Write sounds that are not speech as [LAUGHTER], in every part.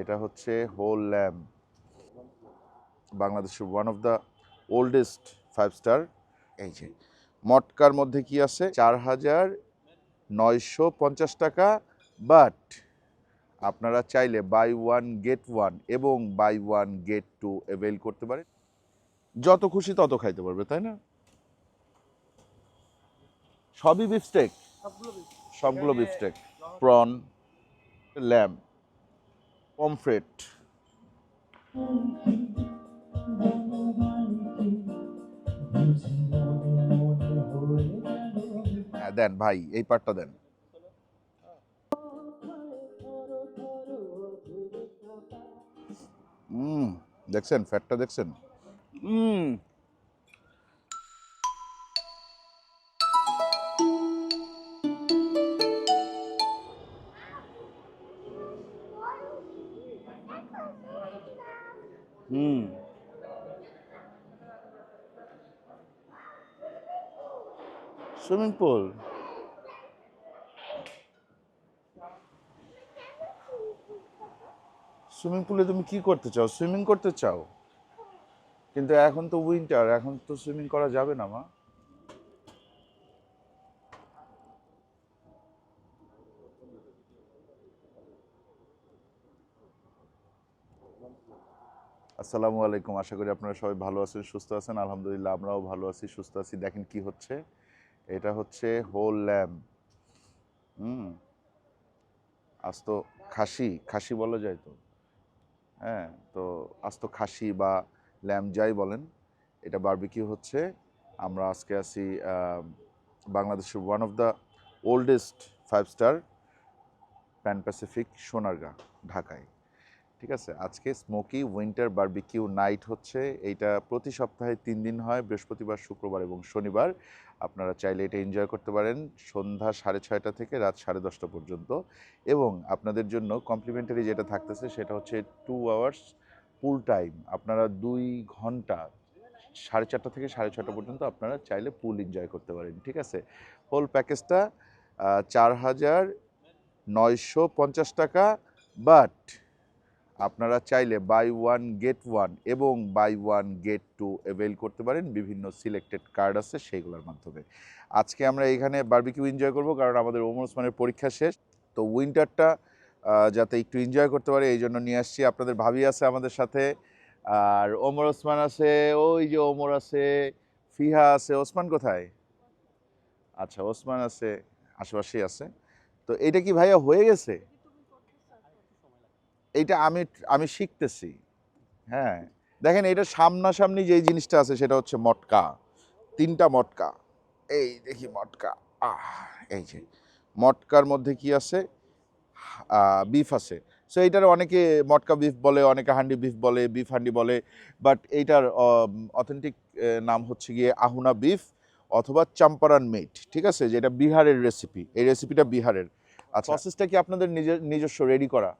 এটা হচ্ছে whole lamp. বাংলাদেশের one of the oldest five star এই যে। মটকার মধ্যে কি আছে? চার হাজার নয়শো পঞ্চাশ টাকা। বাট আপনারা চাইলে বাই ওয়ান গেট ওয়ান এবং buy one get two avail করতে পারেন। যত খুশি তত খাইতে পারবে তাই না? সবই বিফস্টেক সবগুলো বিফস্টেক প্রন ল্যাম্প পমফ্রেট হ্যাঁ দেন ভাই এই পার্টটা দেন। দেখছেন? ফ্যাটটা দেখছেন? হুম। পুলে তুমি কি করতে চাও? সুইমিং করতে চাও? কিন্তু এখন তো উইন্টার এখন তো সুইমিং করা যাবে না, মা। আসসালামু আলাইকুম, আশা করি আপনারা সবাই ভালো আছেন, সুস্থ আছেন। আলহামদুলিল্লাহ, আমরাও ভালো আছি, সুস্থ আছি। দেখেন কি হচ্ছে? এটা হচ্ছে হোল ল্যাম্প হুম? আজ তো খাসি খাসি বলা যায় তো? হ্যাঁ তো আজ তো খাসি বা ল্যাম্প যাই বলেন এটা বারবিকিউ হচ্ছে। আমরা আজকে আহ, বাংলাদেশের one of the oldest five star Pan Pacific Sonargaon ঢাকায়। ঠিক আছে? আজকে স্মোকি উইন্টার বার্বিকিউ নাইট হচ্ছে। এইটা প্রতি সপ্তাহে তিন দিন হয় বৃহস্পতিবার শুক্রবার এবং শনিবার। আপনারা চাইলে এটা এনজয় করতে পারেন সন্ধ্যা সাড়ে ছয়টা থেকে রাত সাড়ে দশটা পর্যন্ত। এবং আপনাদের জন্য কমপ্লিমেন্টারি যেটা থাকতেছে সেটা হচ্ছে টু আওয়ার্স পুল টাইম আপনারা দুই ঘণ্টা সাড়ে চারটা থেকে সাড়ে ছটা পর্যন্ত আপনারা চাইলে পুল এনজয় করতে পারেন, ঠিক আছে? হোল প্যাকেজটা চার হাজার নয়শো পঞ্চাশ টাকা বাট আপনারা চাইলে বাই ওয়ান গেট ওয়ান এবং buy one get two avail করতে পারেন। বিভিন্ন সিলেক্টেড কার্ড আছে সেইগুলোর মাধ্যমে। আজকে আমরা এখানে বারবিকিউ এনজয় করব কারণ আমাদের ওমর ওসমানের পরীক্ষা শেষ। তো উইন্টারটা যাতে একটু এনজয় করতে পারে এই জন্য নিয়ে আসছি। আপনাদের ভাবি আছে আমাদের সাথে, আর ওমর ওসমান আছে, ওই যে ওমর আছে, ফিহা আছে। ওসমান কোথায়? আচ্ছা ওসমান আছে, আশেপাশেই আছে। তো এটা কি ভাইয়া হয়ে গেছে? এইটা আমি আমি শিখতেছি। হ্যাঁ। দেখেন এটা সামনাসামনি যে জিনিসটা আছে সেটা হচ্ছে মটকা। তিনটা মটকা। এই দেখি মটকা। আহ এই যে। মটকার মধ্যে কি আছে? বিফ আছে। সো এইটার অনেকে মটকা বিফ বলে অনেকে হান্ডি বিফ বলে বিফ হান্ডি বলে। বাট এইটার অথেন্টিক নাম হচ্ছে গিয়ে আহুনা বিফ অথবা চাম্পারান মেট। ঠিক আছে? যেটা বিহারের রেসিপি এই রেসিপিটা বিহারের। আচ্ছা। সসেসটা কি আপনাদের নিজের নিজস্ব রেডি করা?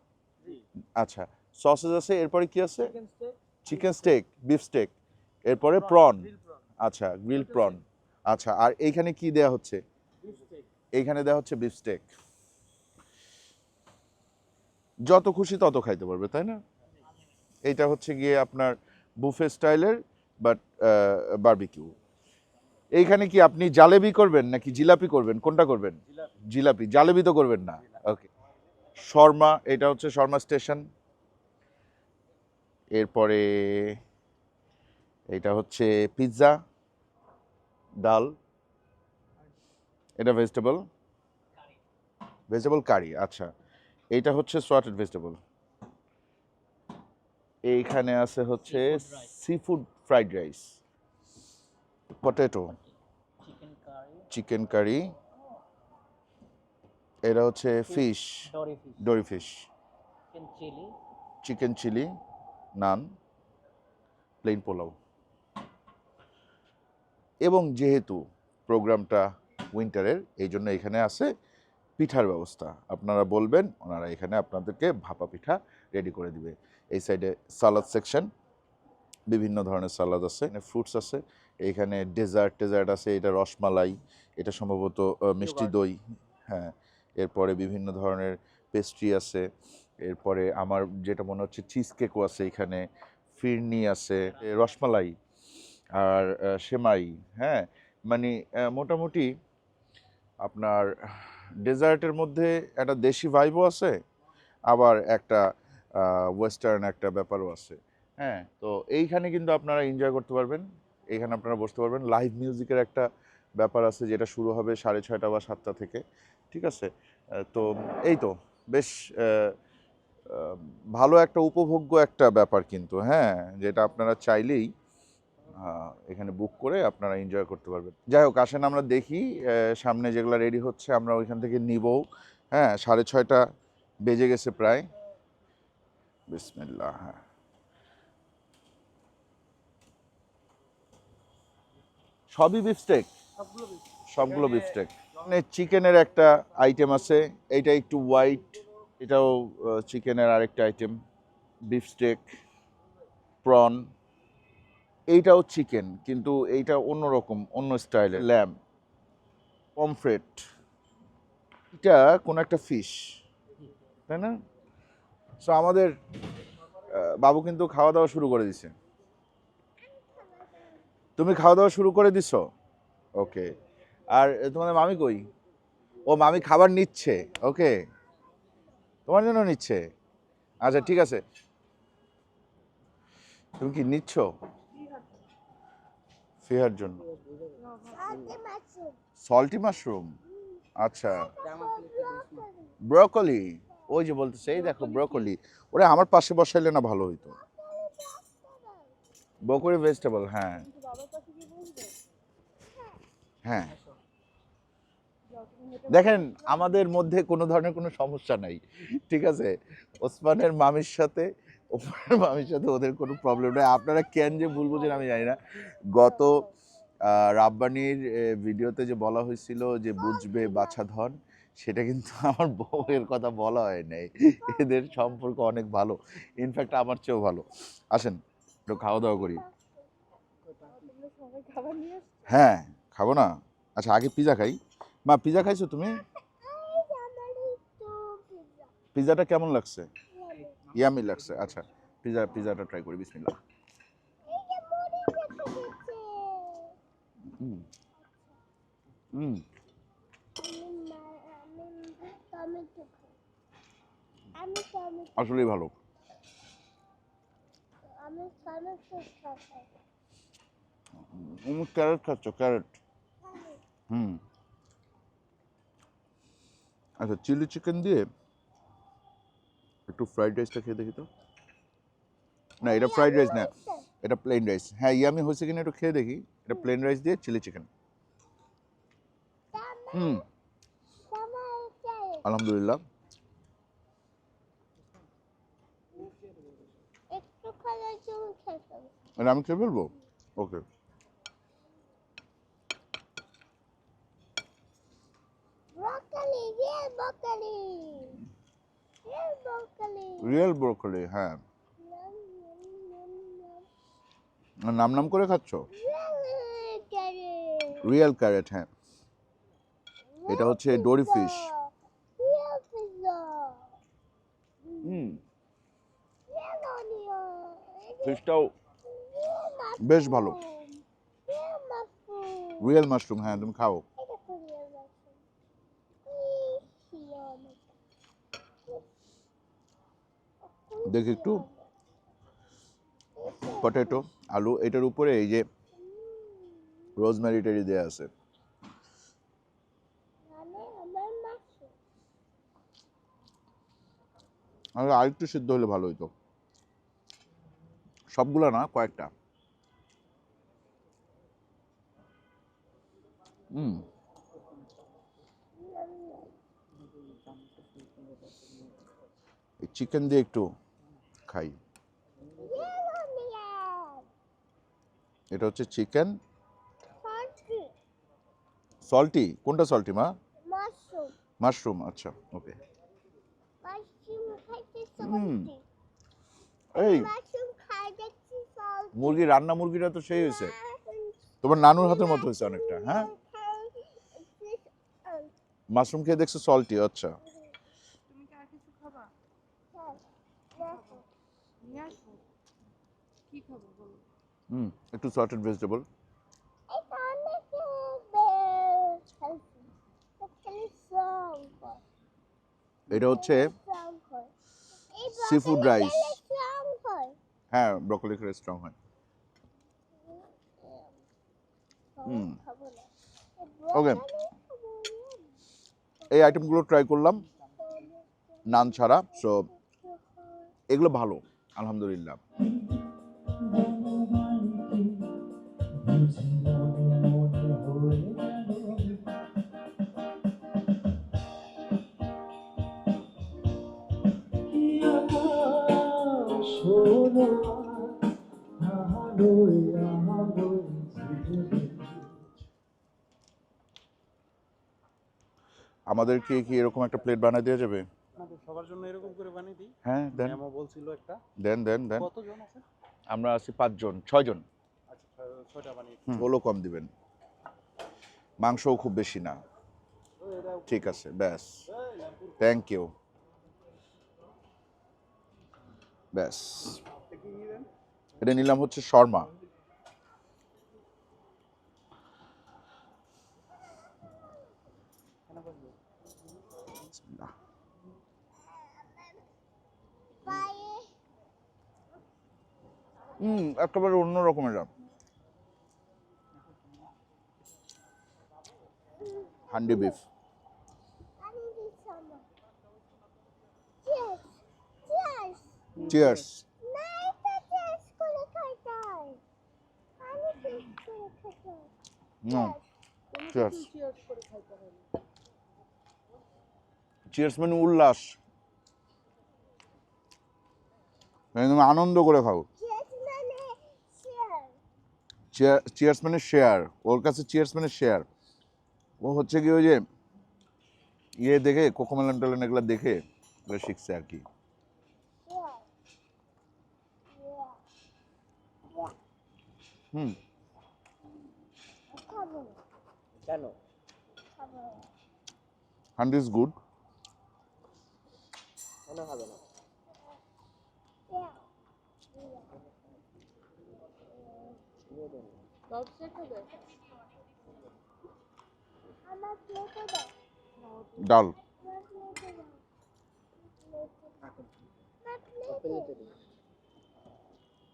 আচ্ছা সসেস আছে এরপরে কি আছে? চিকেন স্টেক বিফ স্টেক এরপরে প্রন আচ্ছা গ্রিল প্রন আচ্ছা আর এইখানে কি দেয়া হচ্ছে? এইখানে দেওয়া হচ্ছে বিফ স্টেক যত খুশি তত খাইতে পারবে তাই না? এইটা হচ্ছে গিয়ে আপনার বুফে স্টাইলের বাট বারবিকিউ এইখানে কি আপনি জালেবি করবেন নাকি জিলাপি করবেন? কোনটা করবেন? জিলাপি। জালেবি তো করবেন না? ওকে শর্মা এটা হচ্ছে শর্মা স্টেশন। এরপরে এটা হচ্ছে পিৎজা ডাল। এটা ভেজিটেবল ভেজিটেবল কারি আচ্ছা। এইটা হচ্ছে সর্টেড ভেজিটেবল এইখানে আছে হচ্ছে seafood fried rice potato chicken curry এটা হচ্ছে fish dory fish chicken chilli naan plain polao এবং যেহেতু প্রোগ্রামটা উইন্টারের এই জন্য এখানে আছে পিঠার ব্যবস্থা। আপনারা বলবেন ওনারা এখানে আপনাদেরকে ভাপা পিঠা রেডি করে দিবে। এই সাইডে সালাদ সেকশন বিভিন্ন ধরনের সালাদ আছে এখানে ফ্রুটস আছে এইখানে ডেজার্ট টেজার্ট আছে এটা রসমালাই এটা সম্ভবত মিষ্টি দই হ্যাঁ এরপরে বিভিন্ন ধরনের পেস্ট্রি আছে, এরপরে আমার যেটা মনে হচ্ছে চিজ কেকও আছে এখানে ফিরনি আছে, রসমালাই আর সেমাই হ্যাঁ? মানে মোটামুটি আপনার ডেজার্টের মধ্যে একটা দেশি ভাইবও আছে, আবার একটা ওয়েস্টার্ন একটা ব্যাপারও আছে হ্যাঁ? তো এইখানে কিন্তু আপনারা এনজয় করতে পারবেন, এইখানে আপনারা বসতে পারবেন। লাইভ মিউজিকের একটা ব্যাপার আছে, যেটা শুরু হবে সাড়ে ছয়টা বা সাতটা থেকে। ঠিক আছে? তো এই তো বেশ ভালো একটা উপভোগ্য একটা ব্যাপার কিন্তু হ্যাঁ যেটা আপনারা চাইলেই এখানে বুক করে আপনারা এনজয় করতে পারবেন। যাই হোক আসেন আমরা দেখি সামনে যেগুলো রেডি হচ্ছে আমরা ওইখান থেকে নিবও হ্যাঁ সাড়ে ছয়টা বেজে গেছে প্রায়। বিসমিল্লাহ হ্যাঁ। সবই বিফস্টেক সবগুলো বেশি বিফস্টেক চিকেনের একটা আইটেম আছে। এইটা একটু হোয়াইট এটাও চিকেনের আরেকটা আইটেম বিফস্টেক প্রন এইটাও চিকেন কিন্তু এইটা অন্যরকম, অন্য স্টাইলের ল্যাম পমফ্রেট এটা কোন একটা ফিশ তাই না? সো আমাদের বাবু কিন্তু খাওয়া দাওয়া শুরু করে দিছে। তুমি খাওয়া দাওয়া শুরু করে দিছো? ওকে আর তোমাদের মামি কই? ও মামি খাবার নিচ্ছে, ওকে? তোমার জন্য নিচ্ছে? আচ্ছা ঠিক আছে। তুমি কি নিচ্ছ? ফিহার জন্য। সল্টি মাশরুম আচ্ছা। ব্রকলি ওই যে বলতেছে, এই দেখো ব্রকলি ওরে, আমার পাশে বসাইলে না ভালো হইতো। ব্রকলি ভেজিটেবল হ্যাঁ। হ্যাঁ। দেখেন আমাদের মধ্যে কোনো ধরনের কোনো সমস্যা নাই ঠিক আছে? ওসমানের মামির সাথে ওসমানের মামির সাথে ওদের কোনো প্রবলেম নেই। আপনারা কেন যে ভুল বুঝেন আমি জানি না। গত রাব্বানির ভিডিওতে যে বলা হয়েছিল যে বুঝবে বাছা ধন সেটা কিন্তু আমার বউয়ের কথা বলা হয় নাই। এদের সম্পর্ক অনেক ভালো। ইনফ্যাক্ট আমার চেয়েও ভালো। আসেন একটু খাওয়া দাওয়া করি। হ্যাঁ। খাব না? আচ্ছা আগে পিজা খাই। মা, পিজা খাইছো তুমি? পিজাটা কেমন লাগছে? ইয়ামি লাগছে আচ্ছা পিজা, পিজাটা ট্রাই করি, বিসমিল্লাহ। আসলেই ভালো। ক্যারেট খাচ্ছ ক্যারেট হুম। আচ্ছা চিলি চিকেন দিয়ে একটু ফ্রাইড রাইসটা খেয়ে দেখি তো। না এটা ফ্রাইড রাইস না এটা প্লেন রাইস হ্যাঁ ইয়ামি হয়েছে কিনা একটু খেয়ে দেখি। এটা প্লেন রাইস দিয়ে চিলি চিকেন। হুম। আলহামদুলিল্লাহ। আমি খেয়ে ফেলব? Okay broccoli real broccoli real broccoli real broccoli হ্যাঁ। নাম নাম করে খাচ্ছ? Real carrot. হ্যাঁ। এটা হচ্ছে ডোরি ফিশ। হুম। ফিশটাও বেশ ভালো। রিয়েল মাশরুম হ্যাঁ তুমি খাও এটা তো রিয়েল মাশরুম দেখি একটু। পটেটো আলু, এটার উপরে এই যে রোজমেরি টেরি দেওয়া আছে। আর আরেকটু সিদ্ধ হলে ভালো হতো সবগুলো না, কয়েকটা। হুম। চিকেন দিয়ে একটু খাই। এটা হচ্ছে চিকেন সল্টি কোনটা সল্টি মা? মাশরুম আচ্ছা ওকে এই মুরগি রান্না মুরগিটা তো সেই হয়েছে। তোমার নানুর হাতের মতো হয়েছে অনেকটা হ্যাঁ? মাশরুম খেয়ে দেখছ সল্টি আচ্ছা হ্যাঁ নিয়ে আসব। কি খাব বলো? হুম একটু সল্টেড ভেজিটেবল এটা হয় হচ্ছে হয় rice. খেলে strong হয় ব্রকলি খেলে স্ট্রং হয়। হুম। না। এই আইটেমগুলো ট্রাই করলাম। নান ছাড়া সো এগুলো ভালো। আলহামদুলিল্লাহ। আমাদেরকে কি এরকম একটা প্লেট বানিয়ে দেওয়া যাবে? আপনাদের সবার জন্য এরকম করে বানিয়ে দিই? হ্যাঁ দেন। ম্যামও বলছিল একটা। দেন দেন দেন। কতজন আছে আমরা আছি পাঁচজন ছয়জন। আচ্ছা ছয়টা বানিয়ে কম দিবেন। মাংসও খুব বেশি না। ঠিক আছে ব্যাস। থ্যাংক ইউ ব্যাস। এটা নিলাম হচ্ছে শর্মা বিসমিল্লাহ। পায়ে হুম, একেবারে অন্য রকমের handi beef. Cheers cheers cheers মানে উল্লাস। একদম আনন্দ করে খাও। মানে শেয়ার চিয়ার্স মানে শেয়ার ওর কাছে চিয়ার্স মানে শেয়ার ও হচ্ছে কি ওই যে ইয়ে দেখে কোকোমেলন টেলন এগুলো দেখে ওরা শিখছে আর কি। হুম। হান্ডি ইজ গুড কেন হবে না শেয়ার নিয়ে set হবে? ডাল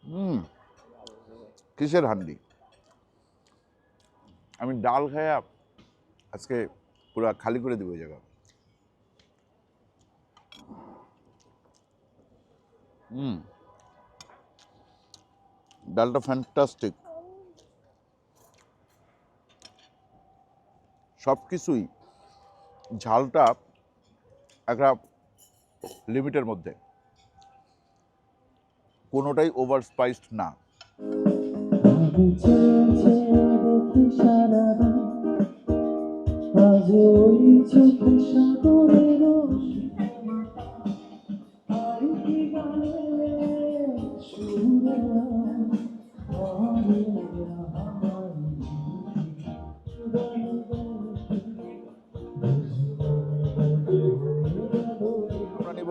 হুম কিসের হান্ডি আমি ডাল খাইয়া আজকে পুরা খালি করে দিব জায়গা হুম। ডালটা ফ্যান্টাস্টিক সব কিছুই ঝালটা একটা লিমিটের মধ্যে। কোনোটাই ওভার স্পাইসড না আমি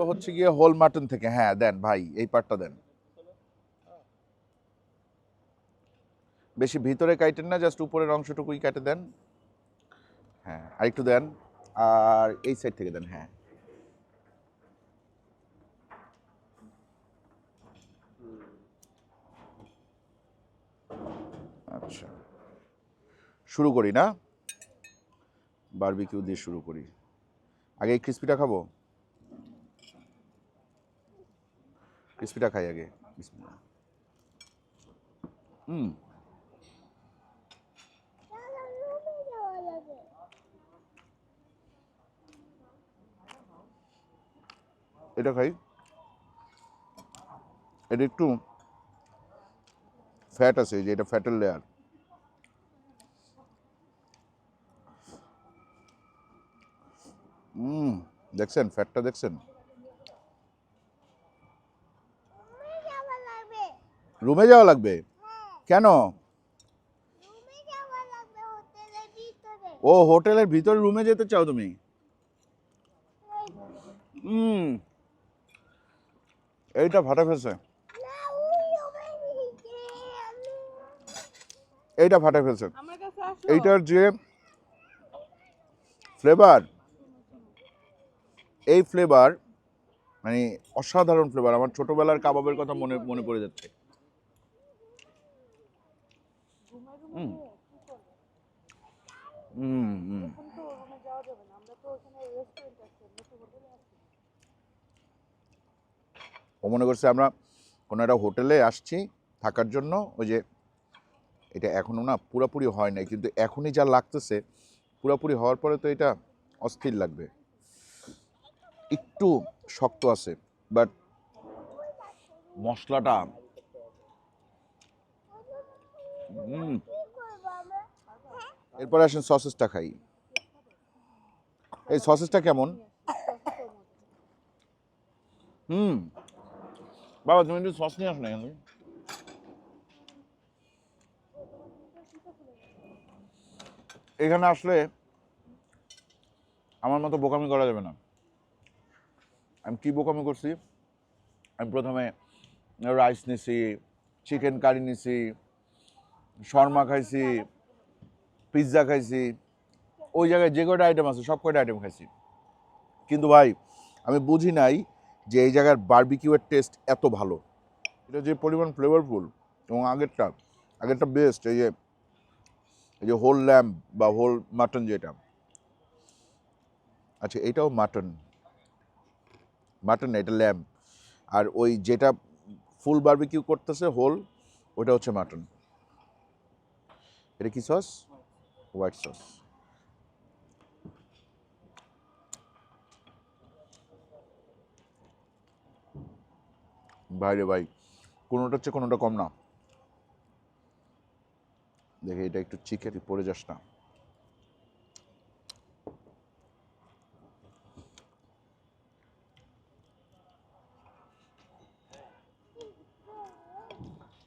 হচ্ছে গিয়ে হোল মাটন থেকে। হ্যাঁ দেন ভাই, এই পার্টটা দেন। বেশি ভিতরে কাটেন না, জাস্ট উপরের অংশটুকুই কেটে দেন। হ্যাঁ আরেকটু দেন। আর এই সাইড থেকে দেন হ্যাঁ। আচ্ছা। শুরু করি না? বারবিকিউ দিয়ে শুরু করি। আগে এই ক্রিসপিটা খাব? ক্রিসপিটা খাই আগে বিসমিল্লাহ। হুম চলো রুমে যাওয়া লাগে এটা খাই এটা একটু ফ্যাট আছে এই যে এটা ফ্যাটের লেয়ার হুম দেখছেন ফ্যাটটা দেখছেন রুমে যাওয়া লাগবে? কেন? ও হোটেলের ভিতরে রুমে যেতে চাও তুমি? এইটা ফাটা ফেলছে। এইটা ফাটা ফেলছে। এইটার যে ফ্লেভার এই ফ্লেভার মানে অসাধারণ ফ্লেভার আমার ছোটবেলার কাবাবের কথা মনে মনে পড়ে যাচ্ছে। তো হোটেলে আছি ও মনে করছে আমরা কোনো একটা হোটেলে আসছি থাকার জন্য ওই যে এটা এখনও না পুরোপুরি হয় নাই কিন্তু এখনই যা লাগতেছে পুরোপুরি হওয়ার পরে তো এটা অস্থির লাগবে। একটু শক্ত আছে বাট মশলাটা হুম। এরপরে আসেন সসেসটা খাই। এই সসেসটা কেমন? হুম। বাবা, তুমি একটু সস নিয়ে আসো না এখানে এখানে আসলে আমার মতো বোকামি করা যাবে না। আমি কি বোকামি করছি? আমি প্রথমে রাইস নিছি চিকেন কারি নিছি শর্মা খাইছি, পিৎজা খাইছি, ওই জায়গায় যে কয়টা আইটেম আছে, সব কয়টা আইটেম খাইছি। কিন্তু ভাই, আমি বুঝি নাই যে এই জায়গার বার্বিকিউয়ের টেস্ট এত ভালো। এটা যে পরিমাণ ফ্লেভারফুল এবং আগেরটা আগেরটা বেস্ট এই যে এই যে হোল ল্যাম্প বা হোল মাটন যেটা। আচ্ছা এটাও মাটন মাটন এটা ল্যাম্প আর ওই যেটা ফুল বার্বিকিউ করতেছে হোল ওটা হচ্ছে মাটন এটা কি সস? হোয়াইট সস ভাই রে ভাই, কোনোটা হচ্ছে কোনোটা কম না। দেখে এটা একটু চিকেন, পড়ে যাস না।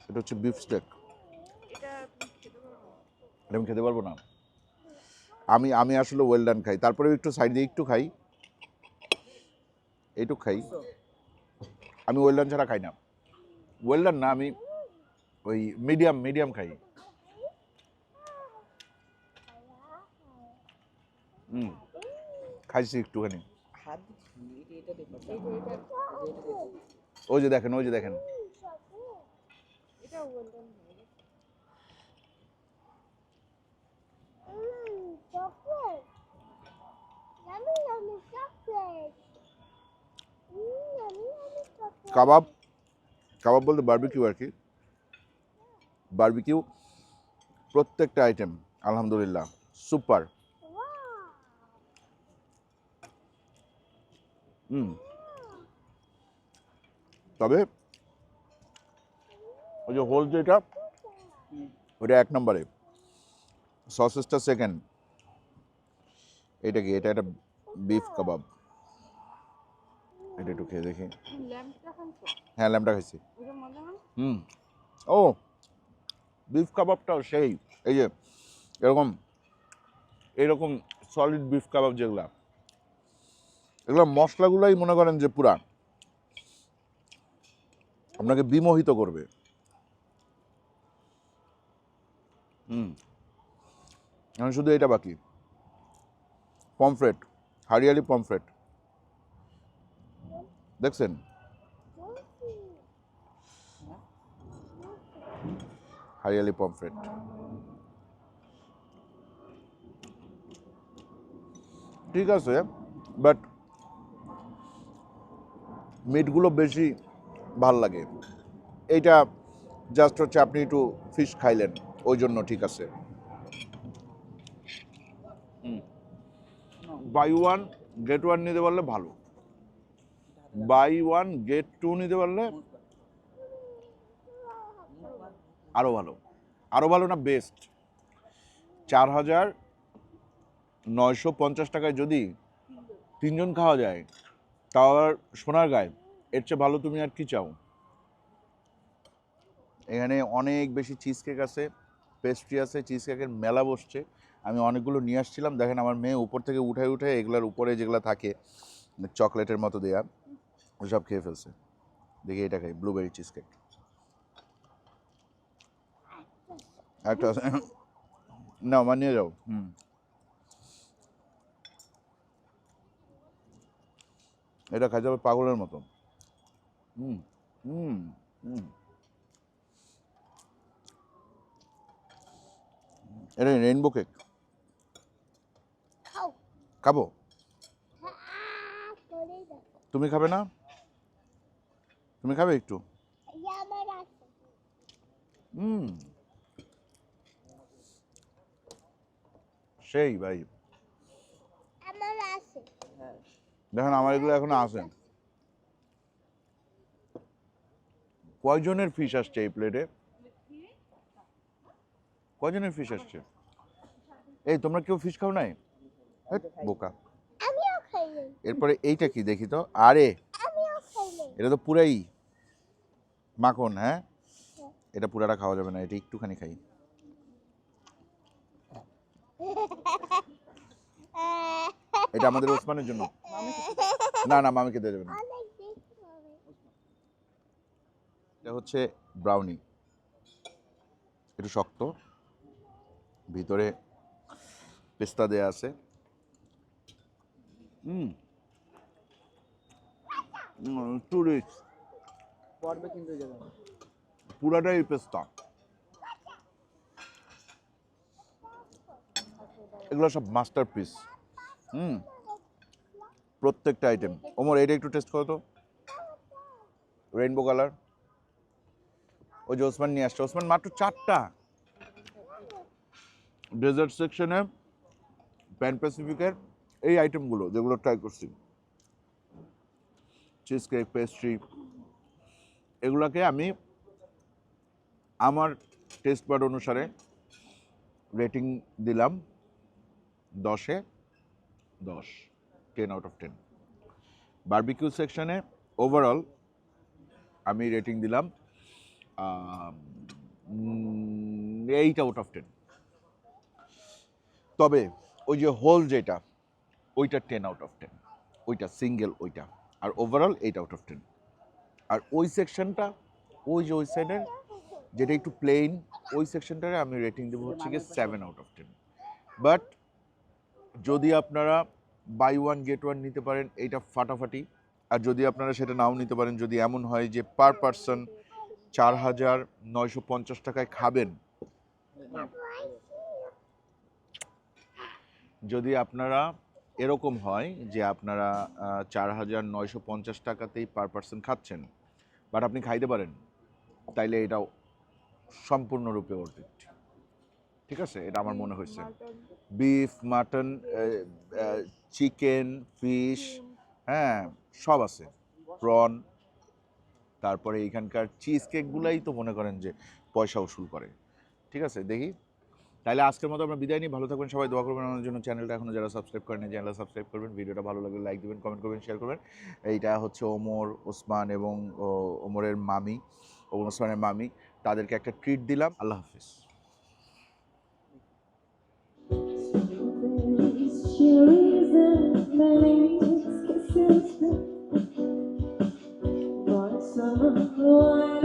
এটা হচ্ছে বিফ স্টেক এটা তুমি খেতে পারো না। এটা আমি খেতে পারব না। আমি আমি আসলে ওয়েল ডান খাই। তারপরে একটু সাইড দিয়ে একটু খাই। এইটুক খাই। আমি ওয়েল ডান ছাড়া খাই না। ওয়েল ডান না, আমি ওই মিডিয়াম মিডিয়াম খাই। হুম খাইছি একটুখানি। ওই যে দেখেন, ওই যে দেখেন। কাবাব কাবাব বলতে বার্বিকিউ আর কি। বার্বিকিউ প্রত্যেকটা আইটেম আলহামদুলিল্লাহ সুপার. হুম। তবে, ওই যে হোল যেটা ওটা এক নম্বরে। সসেসটা সেকেন্ড এটা কি? এটা একটা বিফ কাবাব। এটা একটু খেয়ে দেখি। হ্যাঁ ল্যাম্পটা খাইছি। হুম। ও বিফ কাবাবটাও সেই। এই যে এরকম এরকম সলিড বিফ কাবাব যেগুলা। এগুলো মশলাগুলাই মনে করেন যে পুরা। আপনাকে বিমোহিত করবে। হুম। এখন শুধু এটা বাকি। পমফ্রেট। হারিয়ালি পমফ্রেট দেখছেন হারিয়ালি পমফ্রেট ঠিক আছে বাট মিটগুলো বেশি ভালো লাগে। এইটা জাস্ট হচ্ছে আপনি একটু ফিশ খাইলেন, ওই জন্য ঠিক আছে। বাই ওয়ান গেট ওয়ান নিতে পারলে ভালো। বাই ওয়ান গেট টু নিতে পারলে আরও ভালো। আরও ভালো না বেস্ট চার হাজার নয়শো পঞ্চাশ টাকায় যদি তিনজন খাওয়া যায়, তাও আর সোনার গায়ে। এর চেয়ে ভালো তুমি আর কি চাও? এখানে অনেক বেশি চিজ কেক আছে পেস্ট্রি আছে চিজ কেকের মেলা বসছে। আমি অনেকগুলো নিয়ে আসছিলাম। দেখেন আমার মেয়ে উপর থেকে উঠে উঠে এগুলার উপরে যেগুলো থাকে, চকলেটের মতো দেয়া সব খেয়ে ফেলছে। দেখি এটা খাই ব্লুবেরি চিজ কেক একটা [COUGHS] নাও মা নিয়ে যাও, হুম। এটা খাই হবে পাগলের মতো। হুম হুম হুম। এটা রেইনবো কেক খাব? তুমি খাবে না? তুমি খাবে একটু? হুম। সেই ভাই। দেখেন, আমার এগুলো এখনও আছে কয়জনের ফিশ আসছে এই প্লেটে কয়জনের ফিশ আসছে? এই, তোমরা কেউ ফিশ খাও নাই? বোকা। এরপরে এইটা কি দেখি তো? আরে এটা তো পুরাই মাখন হ্যাঁ? এটা পুরাটা খাওয়া যাবে না এটা একটুখানি খাই। এটা আমাদের ওসমানের জন্য। না না মামিকে দিয়ে দেবে না। অনেক দেখতে হবে এটা হচ্ছে ব্রাউনি। একটু শক্ত। ভিতরে পেস্তা দেয়া আছে। হুম। টু রিচ পড়বে কিন্তু পুরাটাই পেস্তা। এগুলো সব মাস্টারপিস হুম। প্রত্যেকটা আইটেম ওমর এটা একটু টেস্ট করো তো। রেইনবো কালার ওই যে ওসমান নিয়ে আসছে। ওসমান মাত্র চারটা। ডেজার্ট সেকশনে প্যান প্যাসিফিকের এই আইটেমগুলো যেগুলো ট্রাই করছি। চিজ কেক পেস্ট্রি এগুলোকে আমি আমার টেস্ট বার্ড অনুসারে রেটিং দিলাম দশে দশ ten out of ten barbecue সেকশনে ওভারঅল আমি রেটিং দিলাম এইট আউট অফ টেন তবে ওই যে হোল যেটা ওইটা টেন আউট অফ টেন ওইটা সিঙ্গেল ওইটা। আর overall eight out of ten আর ওই সেকশনটা ওই যে ওই সাইডের যেটা একটু প্লেন ওই সেকশনটারে আমি রেটিং দেবো হচ্ছে গিয়ে seven out of ten but যদি আপনারা বাই ওয়ান গেট ওয়ান নিতে পারেন, এইটা ফাটাফাটি। আর যদি আপনারা সেটা নাও নিতে পারেন, যদি এমন হয় যে পার পার্সন চার হাজার নয়শো পঞ্চাশ টাকায় খাবেন। যদি আপনারা এরকম হয় যে আপনারা চার হাজার নয়শো পঞ্চাশ টাকাতেই পার পার্সন খাচ্ছেন বাট আপনি খাইতে পারেন। তাইলে এটাও সম্পূর্ণরূপে অর্থিত ঠিক আছে? এটা আমার মনে হয়েছে। বিফ মাটন চিকেন ফিশ হ্যাঁ সব আছে। প্রন তারপরে এখানকার চিজ কেকগুলাই তো মনে করেন যে পয়সা উসুল করে। ঠিক আছে? দেখি। তাহলে আজকের মতো আমরা বিদায় নিই। ভালো থাকবেন সবাই, দোয়া করবেন আমাদের জন্য। চ্যানেলটা এখনও যারা সাবস্ক্রাইব করেন চ্যানেলটা সাবস্ক্রাইব করবেন। ভিডিওটা ভালো লাগলে লাইক দেবেন কমেন্ট করবেন শেয়ার করবেন। এইটা হচ্ছে ওমর, ওসমান এবং ওমরের মামি, ওমর, ওসমানের মামি। তাদেরকে একটা ট্রিট দিলাম। আল্লাহ হাফিজ। Summer boy